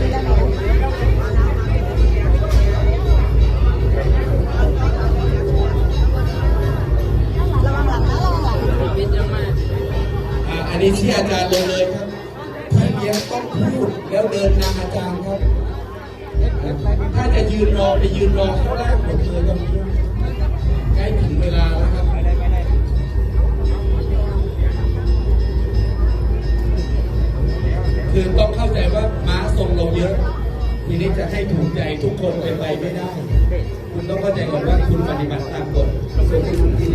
อันนี้ที่อาจารย์เลยเลยครับท่านเลี้ยงต้องพูดแล้วเดินนำอาจารย์ครับ ถ้าจะยืนรอไปยืนรอข้างล่างหมดเลยตรงนี้ คือต้องเข้าใจว่าม้าทรงเราเยอะ ทีนี้จะให้ถูกใจทุกคนเป็นไปไม่ได้ คุณต้องเข้าใจก่อนว่าคุณปฏิบัติตามกฎส่วนที่คุณที่